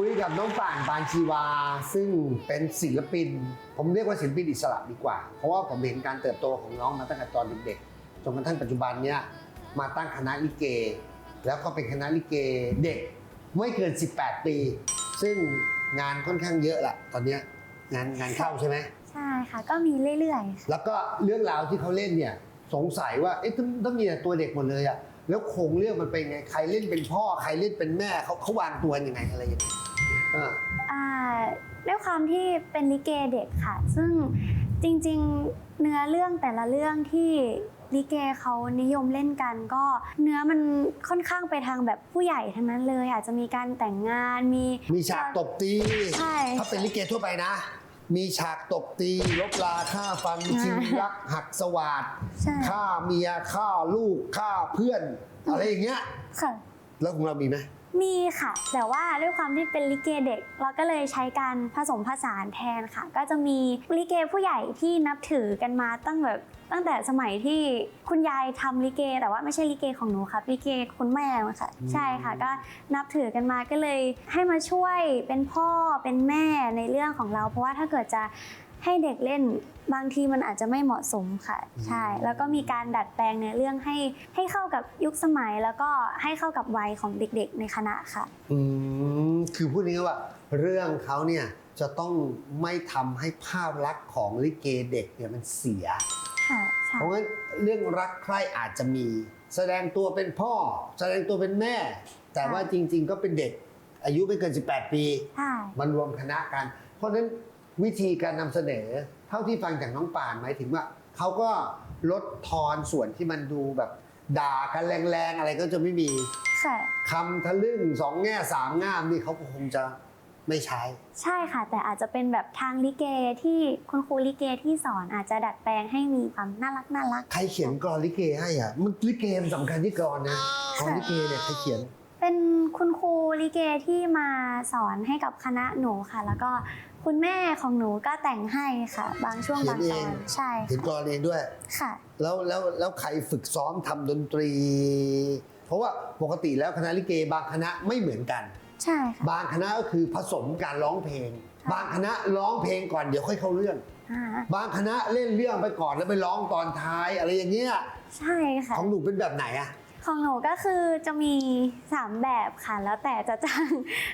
คุยกับน้องป่านปานชีวา ซึ่งเป็นศิลปิน ผมเรียกว่าศิลปินอิสระดีกว่า เพราะว่าผมเห็นการเติบโตของน้องมาตั้งแต่ตอนเด็กๆจนกระทั่งปัจจุบันเนี้ยมาตั้งคณะลิเก แล้วก็เป็นคณะลิเกเด็กไม่เกิน 18 ปี ซึ่งงานค่อนข้างเยอะแหละตอนเนี้ยงานงานเข้าใช่ไหมใช่ค่ะ ก็มีเรื่อยๆค่ะแล้วก็เรื่องราวที่เขาเล่นเนี่ยสงสัยว่าเอ๊ะต้องต้องมีแต่ตัวเด็กหมดเลยอะแล้วโครงเรื่องมันเป็นไงใครเล่นเป็นพ่อใครเล่นเป็นแม่เขาเขาวางตัวยังไงอะไรอยังไง อ่า อ่าด้วยความที่เป็นลิเกเด็กค่ะ ซึ่งจริงๆเนื้อเรื่องแต่ละเรื่องที่ลิเกเขานิยมเล่นกันก็เนื้อมันค่อนข้างไปทางแบบผู้ใหญ่ทั้งนั้นเลยอาจจะมีการแต่งงานมี มีฉากตบตี ใช่ ถ้าเป็นลิเกทั่วไปนะ มีฉากตบตีลบลาฆ่าฟันอ่าชิงรักหักสวาดใช่ฆ่าเมียฆ่าลูกฆ่าเพื่อน อะไรอย่างเงี้ย ค่ะ แล้วของเรามีไหม มีค่ะ แต่ว่าด้วยความที่เป็นลิเกเด็ก เราก็เลยใช้การผสมผสานแทนค่ะ ก็จะมีลิเกผู้ใหญ่ที่นับถือกันมาตั้งแบบตั้งแต่สมัยที่คุณยายทำลิเก แต่ว่าไม่ใช่ลิเกของหนูครับลิเกคุณแม่ค่ะ ใช่ค่ะ ก็นับถือกันมาก็เลยให้มาช่วยเป็นพ่อเป็นแม่ในเรื่องของเรา เพราะว่าถ้าเกิดจะ ให้เด็กเล่นบางทีมันอาจจะไม่เหมาะสมค่ะ ใช่ แล้วก็มีการดัดแปลงในเรื่องให้ให้เข้ากับยุคสมัยแล้วก็ให้เข้ากับวัยของเด็กๆในคณะค่ะ อืมคือพูดง่ายๆว่า เรื่องเขาเนี่ยจะต้องไม่ทำให้ภาพลักษณ์ของลิเกเด็กเนี่ยมันเสีย ค่ะใช่เพราะงั้นเรื่องรักใคร่อาจจะมี แสดงตัวเป็นพ่อ แสดงตัวเป็นแม่ แต่ว่าจริง ๆ ก็เป็นเด็กอายุไม่เกิน 18 ปีใช่มันรวมคณะกัน เพราะฉะนั้น วิธีการนำเสนอ เท่าที่ฟังจากน้องป่านหมายถึงว่าเขาก็ลดทอนส่วนที่มันดูแบบด่ากันแรงๆอะไรก็จะไม่มีค่ะคำทะลึ่งสองแง่สามง่ามนี่เขาก็คงจะไม่ใช้ ใช่ค่ะ แต่อาจจะเป็นแบบทางลิเกที่คุณครูลิเกที่สอนอาจจะดัดแปลงให้มีความน่ารักน่ารัก ใครเขียนกรอนลิเกให้อะมันลิเกมันสำคัญที่กรอนนะกรอนลิเกเนี่ยใครเขียน เป็นคุณครูลิเกที่มาสอนให้กับคณะหนูค่ะ แล้วก็คุณแม่ของหนูก็แต่งให้ค่ะ บางช่วงเขียบานงเอตองนใช่เขียนกรอนเองด้วยค่ะ แล้วแล้วแล้วใครฝึกซ้อมทำดนตรี เพราะว่าปกติแล้วคณะลิเกบางคณะไม่เหมือนกัน ใช่ค่ะบางคณะก็คือผสมการร้องเพลง บางคณะร้องเพลงก่อนเดี๋ยวค่อยเข้าเรื่องอ่าบางคณะเล่นเรื่องไปก่อนแล้วไปร้องตอนท้ายอะไรอย่างเงี้ยใช่ค่ะของหนูเป็นแบบไหนอะ ของหนูก็คือจะมี 3 แบบค่ะ แล้วแต่จะจ้าง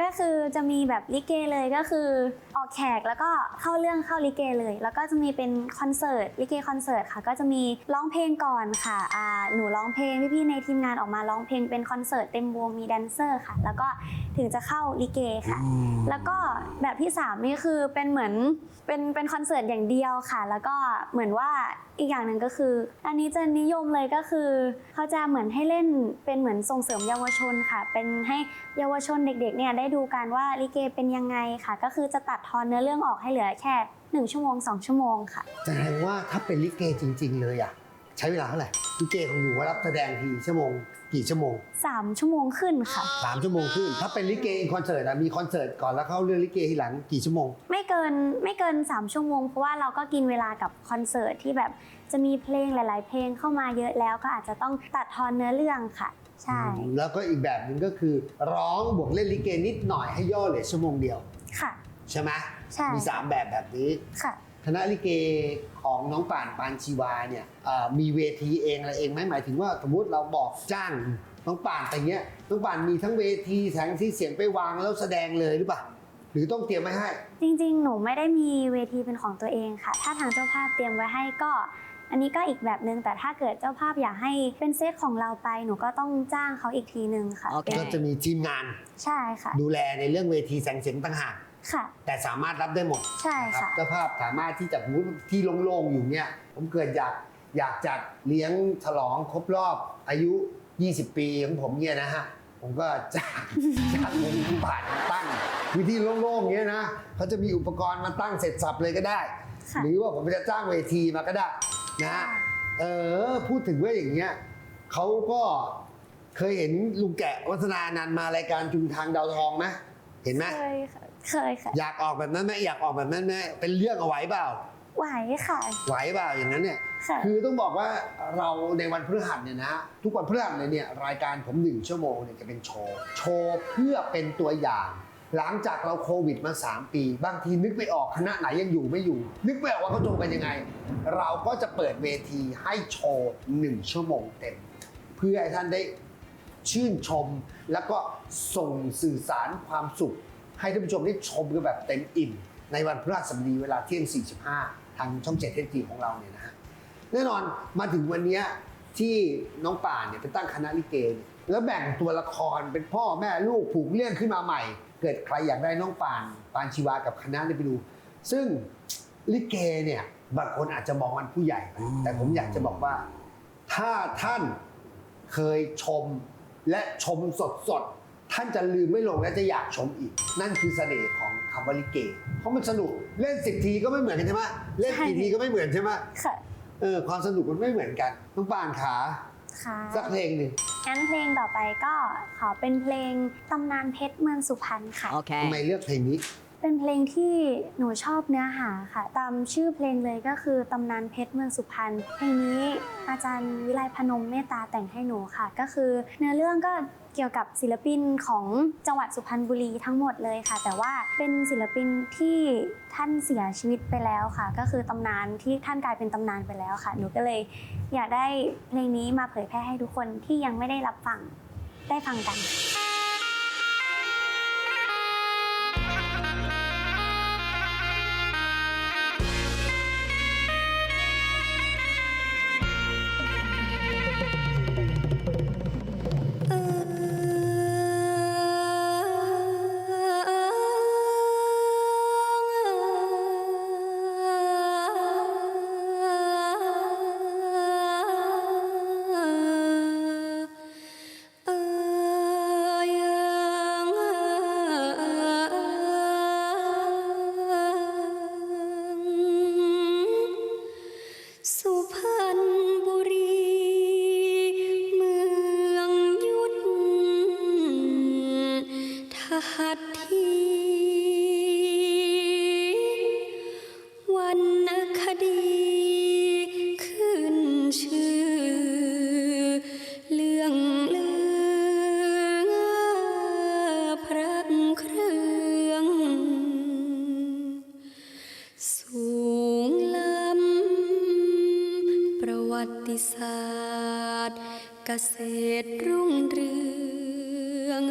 ก็คือจะมีแบบลิเกเลยก็คือออกแขกแล้วก็เข้าเรื่องเข้าลิเกเลย แล้วก็จะมีเป็นคอนเสิร์ตลิเกคอนเสิร์ตค่ะ ก็จะมีร้องเพลงก่อนค่ะอ่าหนูร้องเพลงพี่ๆในทีมงานออกมาร้องเพลงเป็นคอนเสิร์ตเต็มวงมีแดนเซอร์ค่ะ แล้วก็ถึงจะเข้าลิเกค่ะ แล้วก็แบบที่ 3 นี่คือเป็นเหมือนเป็นเป็นคอนเสิร์ตอย่างเดียวค่ะ แล้วก็เหมือนว่าอีกอย่างหนึ่งก็คือ อันนี้จะนิยมเลยก็คือเขาจะเหมือนให้เล่นเป็นเหมือนส่งเสริมเยาวชนค่ะ เป็นให้เยาวชนเด็กๆเนี่ยได้ดูการว่าลิเกเป็นยังไงค่ะ ก็คือจะตัดทอนเนื้อเรื่องออกให้เหลือแค่หนึ่งชั่วโมงสองชั่วโมงค่ะ แสดงว่าถ้าเป็นลิเกจริง ๆ เลยอะใช้เวลาเท่าไหร่ ลิเกของหนูว่ารับแสดงทีชั่วโมงกี่ชั่วโมง3ชั่วโมงขึ้นค่ะ สามชั่วโมงขึ้น ถ้าเป็นลิเกคอนเสิร์ตอะมีคอนเสิร์ตก่อนแล้วเข้าเรื่องลิเกทีหลังกี่ชั่วโมง ไม่เกินไม่เกิน3ชั่วโมง เพราะว่าเราก็กินเวลากับคอนเสิร์ตที่แบบจะมีเพลงหลาย ๆ เพลงเข้ามาเยอะแล้วก็อาจจะต้องตัดทอนเนื้อเรื่องค่ะ ใช่ แล้วก็อีกแบบหนึ่งก็คือ ร้องบวกเล่นลิเกนิดหน่อยให้ย่อเหลือชั่วโมงเดียวค่ะ ใช่ไหมใช่ มีสามแบบแบบนี้ค่ะ คณะลิเกของน้องป่านปานชีวาเนี่ยเอ่อมีเวทีเองอะไรเองไหมหมายถึงว่าสมมติเราบอกจ้างน้องป่านไปเงี้ยน้องป่านมีทั้งเวทีแสงที่เสียงไปวางแล้วแสดงเลยหรือเปล่าหรือต้องเตรียมไว้ให้ จริง ๆ หนูไม่ได้มีเวทีเป็นของตัวเองค่ะ ถ้าทางเจ้าภาพเตรียมไว้ให้ก็ อันนี้ก็อีกแบบนึง แต่ถ้าเกิดเจ้าภาพอยากให้เป็นเซตของเราไป หนูก็ต้องจ้างเขาอีกทีนึงค่ะก็เป็นจะมีทีมงาน ใช่ค่ะ ดูแลในเรื่องเวทีแสงเสียงต่างหาก ค่ะ แต่สามารถรับได้หมดใช่นะครับค่ะเจ้าภาพสามารถที่จะสมมติที่โล่งๆอยู่เนี่ย ผมเกิดอยากอยากจัดเลี้ยงฉลองครบรอบอายุ 20 ปีของผมเนี่ยนะฮะ ผมก็จ้างจ้างวงน้ำผ่านมาตั้งวิธีโล่งๆเงี้ยนะเขาจะมีอุปกรณ์มาตั้งเสร็จสับเลยก็ได้ค่ะหรือว่าผมจะจ้างเวทีมาก็ได้นะฮะเออพูดถึงว่าอย่างเงี้ยเขาก็เคยเห็นลุงแกะวัฒนานันต์มารายการจุงทางดาวทองไหมเห็นไหมเคยค่ะ เคยค่ะ อยากออกแบบนั้นไหมอยากออกแบบนั้นไหมเป็นเรื่องเอาไว้เปล่า ไหวค่ะ ไหวเปล่าอย่างนั้นเนี่ย ค่ะ คือต้องบอกว่าเราในวันพฤหัสเนี่ยนะ ทุกวันพฤหัสเลยเนี่ยรายการผมหนึ่งชั่วโมงเนี่ยจะเป็นโชว์ โชว์เพื่อเป็นตัวอย่าง หลังจากเราโควิดมา 3 ปี บางทีนึกไม่ออกคณะไหนยังอยู่ไม่อยู่ นึกไม่ออกว่าเขาโชว์กันยังไง เราก็จะเปิดเวทีให้โชว์1ชั่วโมงเต็ม เพื่อให้ท่านได้ชื่นชม แล้วก็ส่งสื่อสารความสุข ให้ท่านผู้ชมได้ชมกันแบบเต็มอิ่ม ในวันพฤหัสบดีเวลาเที่ยง 45 ทางช่องเจ็ดเทนทีของเราเนี่ยนะฮะแน่นอนมาถึงวันนี้ที่น้องป่านเนี่ยไปตั้งคณะลิเกเนี่ยแล้วแบ่งตัวละครเป็นพ่อแม่ลูกผูกเรื่องขึ้นมาใหม่ เกิดใครอยากได้น้องป่านปานชีวากับคณะเนี่ยไปดู ซึ่งลิเกเนี่ยบางคนอาจจะมองมันผู้ใหญ่ไปแต่ผมอยากจะบอกว่า ถ้าท่านเคยชมและชมสดสดๆ ท่านจะลืมไม่ลงและจะอยากชมอีก นั่นคือเสน่ห์ของคำว่าลิเก เพราะมันสนุกเล่นสิบทีก็ไม่เหมือนกันใช่ไหมเล่นกี่ทีก็ไม่เหมือนใช่ไหมค่ะ เออความสนุกมันไม่เหมือนกันน้องปานขาค่ะสักเพลงหนึ่งงั้นเพลงต่อไปก็ขอเป็นเพลงตำนานเพชรเมืองสุพรรณค่ะทำไม Okay. เลือกเพลงนี้ เป็นเพลงที่หนูชอบเนื้อหาค่ะ ตามชื่อเพลงเลยก็คือตำนานเพชรเมืองสุพรรณเพลงนี้อาจารย์วิไลพนมเมตตาแต่งให้หนูค่ะ ก็คือเนื้อเรื่องก็เกี่ยวกับศิลปินของจังหวัดสุพรรณบุรีทั้งหมดเลยค่ะ แต่ว่าเป็นศิลปินที่ท่านเสียชีวิตไปแล้วค่ะ ก็คือตำนานที่ท่านกลายเป็นตำนานไปแล้วค่ะ หนูก็เลยอยากได้เพลงนี้มาเผยแพร่ให้ทุกคนที่ยังไม่ได้รับฟังได้ฟังกัน หัตถีวรรณคดี ขึ้นชื่อ เรื่องเลือพระเครื่อง สูงล้ำประวัติศาสตร์ เกษตรรุ่งเรือง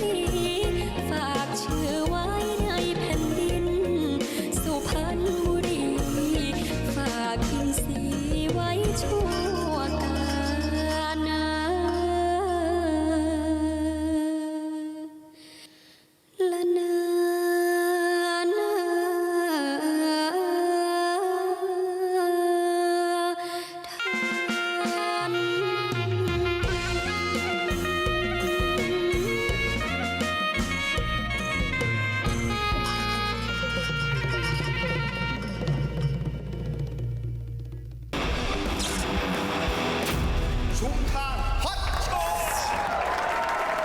บ